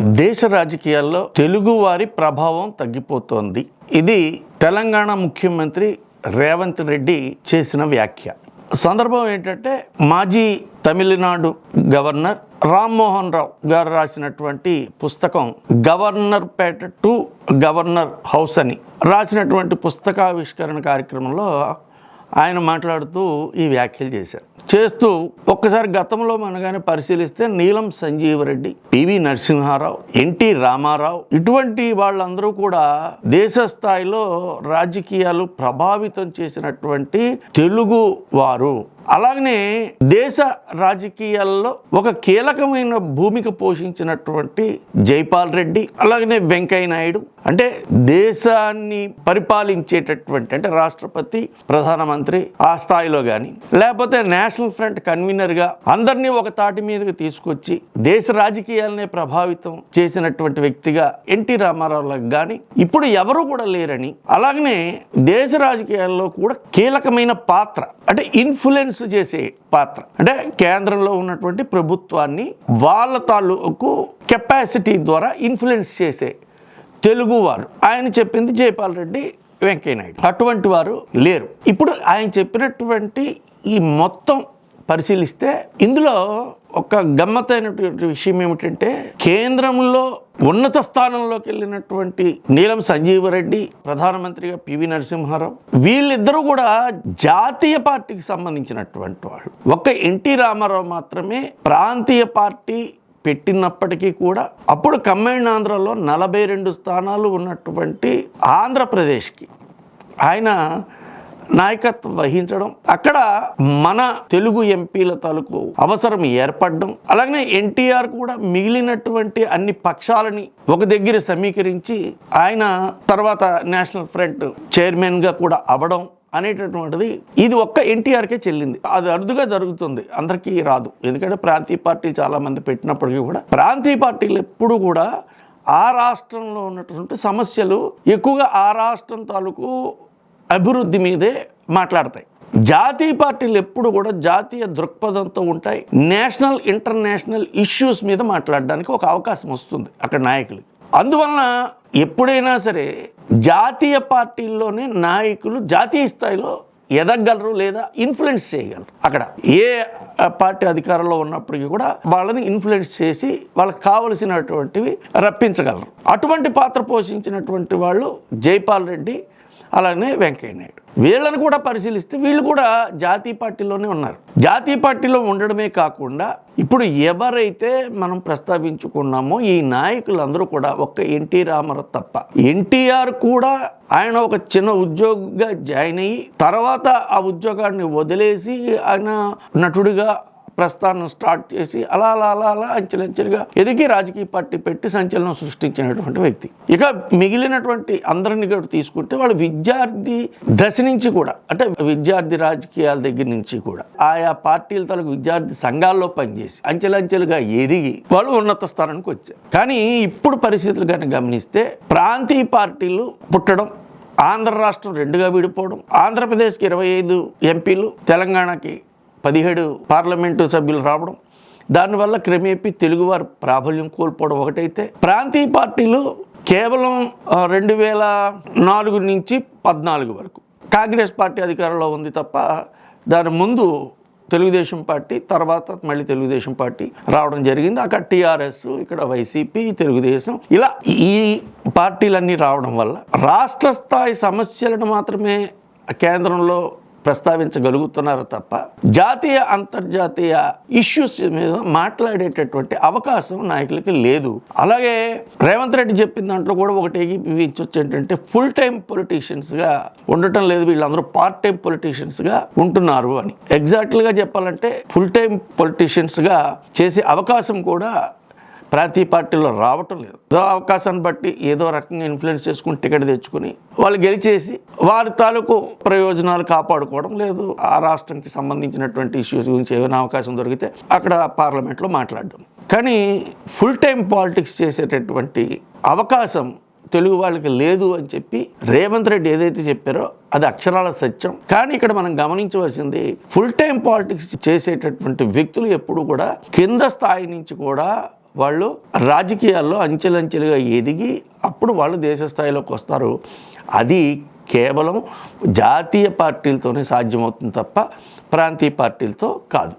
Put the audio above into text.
దేశ రాజకీయాల్లో తెలుగు వారి ప్రభావం తగ్గిపోతోంది. ఇది తెలంగాణ ముఖ్యమంత్రి రేవంత్ రెడ్డి చేసిన వ్యాఖ్య. సందర్భం ఏంటంటే మాజీ తమిళనాడు గవర్నర్ రామ్మోహన్ రావు గారు రాసినటువంటి పుస్తకం Governorpet to governor house అని రాసినటువంటి పుస్తకావిష్కరణ కార్యక్రమంలో ఆయన మాట్లాడుతూ ఈ వ్యాఖ్యలు చేశారు. చేస్తూ ఒక్కసారి గతంలో మనగానే పరిశీలిస్తే నీలం సంజీవరెడ్డి పివి నరసింహారావు ఎన్టీ రామారావు ఇటువంటి వాళ్ళందరూ కూడా దేశ స్థాయిలో రాజకీయాలు ప్రభావితం చేసినటువంటి తెలుగు వారు. అలాగనే దేశ రాజకీయాల్లో ఒక కీలకమైన భూమిక పోషించినటువంటి జైపాల్ రెడ్డి అలాగనే వెంకయ్య నాయుడు అంటే దేశాన్ని పరిపాలించేటటువంటి అంటే రాష్ట్రపతి ప్రధానమంత్రి ఆ స్థాయిలో కానీ లేకపోతే నేషనల్ ఫ్రంట్ కన్వీనర్గా అందరినీ ఒక తాటి మీదకి తీసుకొచ్చి దేశ రాజకీయాలనే ప్రభావితం చేసినటువంటి వ్యక్తిగా ఎన్టీ రామారావులకు కానీ ఇప్పుడు ఎవరు కూడా లేరని అలాగనే దేశ రాజకీయాల్లో కూడా కీలకమైన పాత్ర అంటే ఇన్ఫ్లుయెన్స్ చేసే పాత్ర. అంటే కేంద్రంలో ఉన్నటువంటి ప్రభుత్వాన్ని వాళ్ళ తాలూకు కెపాసిటీ ద్వారా ఇన్ఫ్లుయెన్స్ చేసే తెలుగువారు ఆయన చెప్పింది జయపాల్ రెడ్డి వెంకయ్యనాయుడు అటువంటి వారు లేరు. ఇప్పుడు ఆయన చెప్పినటువంటి ఈ మొత్తం పరిశీలిస్తే ఇందులో ఒక గమ్మత్తైనటువంటి విషయం ఏమిటంటే కేంద్రంలో ఉన్నత స్థానంలోకి వెళ్ళినటువంటి నీలం సంజీవరెడ్డి ప్రధానమంత్రిగా పివి నరసింహారావు వీళ్ళిద్దరూ కూడా జాతీయ పార్టీకి సంబంధించినటువంటి వాళ్ళు. ఒక్క ఎన్టీ రామారావు మాత్రమే ప్రాంతీయ పార్టీ పెట్టినప్పటికీ కూడా అప్పుడు కంబైన్ ఆంధ్రలో నలభై రెండు స్థానాలు ఉన్నటువంటి ఆంధ్రప్రదేశ్కి. ఆయన నాయకత్వం వహించడం అక్కడ మన తెలుగు ఎంపీల తాలూకు అవసరం ఏర్పడడం అలాగే ఎన్టీఆర్ కూడా మిగిలినటువంటి అన్ని పక్షాలని ఒక దగ్గర సమీకరించి ఆయన తర్వాత నేషనల్ ఫ్రంట్ చైర్మన్గా కూడా అవడం అనేటటువంటిది ఇది ఒక్క ఎన్టీఆర్కే చెల్లింది. అది అరుదుగా జరుగుతుంది. అందరికీ రాదు. ఎందుకంటే ప్రాంతీయ పార్టీ చాలా మంది పెట్టినప్పటికీ కూడా ప్రాంతీయ పార్టీలు ఎప్పుడు కూడా ఆ రాష్ట్రంలో ఉన్నటువంటి సమస్యలు ఎక్కువగా ఆ రాష్ట్రం తాలూకు అభివృద్ధి మీదే మాట్లాడతాయి. జాతీయ పార్టీలు ఎప్పుడు కూడా జాతీయ దృక్పథంతో ఉంటాయి. నేషనల్ ఇంటర్నేషనల్ ఇష్యూస్ మీద మాట్లాడడానికి ఒక అవకాశం వస్తుంది అక్కడ నాయకులు అందువలన ఎప్పుడైనా సరే జాతీయ పార్టీల్లోనే నాయకులు జాతీయ స్థాయిలో ఎదగలరు లేదా ఇన్ఫ్లుయెన్స్ చేయగలరు అక్కడ. ఏ పార్టీ అధికారంలో ఉన్నప్పటికీ కూడా వాళ్ళని ఇన్ఫ్లుయెన్స్ చేసి వాళ్ళకి కావలసినటువంటివి రప్పించగలరు. అటువంటి పాత్ర పోషించినటువంటి వాళ్ళు జైపాల్ రెడ్డి అలానే వెంకయ్య నాయుడు. వీళ్ళని కూడా పరిశీలిస్తే వీళ్ళు కూడా జాతీయ పార్టీలోనే ఉన్నారు. జాతీయ పార్టీలో ఉండడమే కాకుండా ఇప్పుడు ఎవరైతే మనం ప్రస్తావించుకున్నామో ఈ నాయకులందరూ కూడా ఒక్క ఎన్టీ రామారావు తప్ప. ఎన్టీఆర్ కూడా ఆయన ఒక చిన్న ఉద్యోగిగా జాయిన్ అయ్యి తర్వాత ఆ ఉద్యోగాన్ని వదిలేసి ఆయన నటుడిగా ప్రస్థానం స్టార్ట్ చేసి అలా అలా అలా అలా అంచెలంచెలుగా ఎదిగి రాజకీయ పార్టీ పెట్టి సంచలనం సృష్టించినటువంటి వ్యక్తి. ఇక మిగిలినటువంటి అందరిని కూడా తీసుకుంటే వాళ్ళు విద్యార్థి దశ నుంచి కూడా అంటే విద్యార్థి రాజకీయాల దగ్గర నుంచి కూడా ఆయా పార్టీల తలకు విద్యార్థి సంఘాల్లో పనిచేసి అంచెలంచెలుగా ఎదిగి వాళ్ళు ఉన్నత స్థానానికి వచ్చారు. కానీ ఇప్పుడు పరిస్థితులు కానీ గమనిస్తే ప్రాంతీయ పార్టీలు పుట్టడం ఆంధ్ర రాష్ట్రం రెండుగా విడిపోవడం ఆంధ్రప్రదేశ్కి ఇరవై ఐదు ఎంపీలు తెలంగాణకి పదిహేడు పార్లమెంటు సభ్యులు రావడం దానివల్ల క్రమేపీ తెలుగువారు ప్రాబల్యం కోల్పోవడం ఒకటైతే ప్రాంతీయ పార్టీలు కేవలం రెండు వేల నాలుగు నుంచి పద్నాలుగు వరకు. కాంగ్రెస్ పార్టీ అధికారంలో ఉంది తప్ప దాని ముందు తెలుగుదేశం పార్టీ తర్వాత మళ్ళీ తెలుగుదేశం పార్టీ రావడం జరిగింది. అక్కడ టీఆర్ఎస్ ఇక్కడ వైసీపీ తెలుగుదేశం ఇలా ఈ పార్టీలన్నీ రావడం వల్ల రాష్ట్ర స్థాయి సమస్యలను మాత్రమే కేంద్రంలో ప్రస్తావించగలుగుతున్నారు తప్ప జాతీయ అంతర్జాతీయ ఇష్యూస్ మీద మాట్లాడేటటువంటి అవకాశం నాయకులకి లేదు. అలాగే రేవంత్ రెడ్డి చెప్పిన దాంట్లో కూడా ఒకటి ఏకీపించవచ్చు ఏంటంటే ఫుల్ టైం పొలిటీషియన్స్గా ఉండటం లేదు. వీళ్ళందరూ పార్ట్ టైం పొలిటీషియన్స్గా ఉంటున్నారు అని. ఎగ్జాక్ట్గా చెప్పాలంటే ఫుల్ టైం పొలిటీషియన్స్గా చేసే అవకాశం కూడా ప్రతి పార్టీలో రావటం లేదు. ఏదో అవకాశాన్ని బట్టి ఏదో రకంగా ఇన్ఫ్లుయెన్స్ చేసుకుని టికెట్ తెచ్చుకుని వాళ్ళు గెలిచేసి వారి తాలూకు ప్రయోజనాలు కాపాడుకోవడం లేదు. ఆ రాష్ట్రానికి సంబంధించినటువంటి ఇష్యూస్ గురించి ఏమైనా అవకాశం దొరికితే అక్కడ పార్లమెంట్లో మాట్లాడడం. కానీ ఫుల్ టైం పాలిటిక్స్ చేసేటటువంటి అవకాశం తెలుగు వాళ్ళకి లేదు అని చెప్పి రేవంత్ రెడ్డి ఏదైతే చెప్పారో అది అక్షరాల సత్యం. కానీ ఇక్కడ మనం గమనించవలసింది ఫుల్ టైం పాలిటిక్స్ చేసేటటువంటి వ్యక్తులు ఎప్పుడు కూడా కింద స్థాయి నుంచి కూడా వాళ్ళు రాజకీయాల్లో అంచెలంచెలుగా ఎదిగి అప్పుడు వాళ్ళు దేశ స్థాయిలోకి వస్తారు. అది కేవలం జాతీయ పార్టీలతోనే సాధ్యమవుతుంది తప్ప ప్రాంతీయ పార్టీలతో కాదు.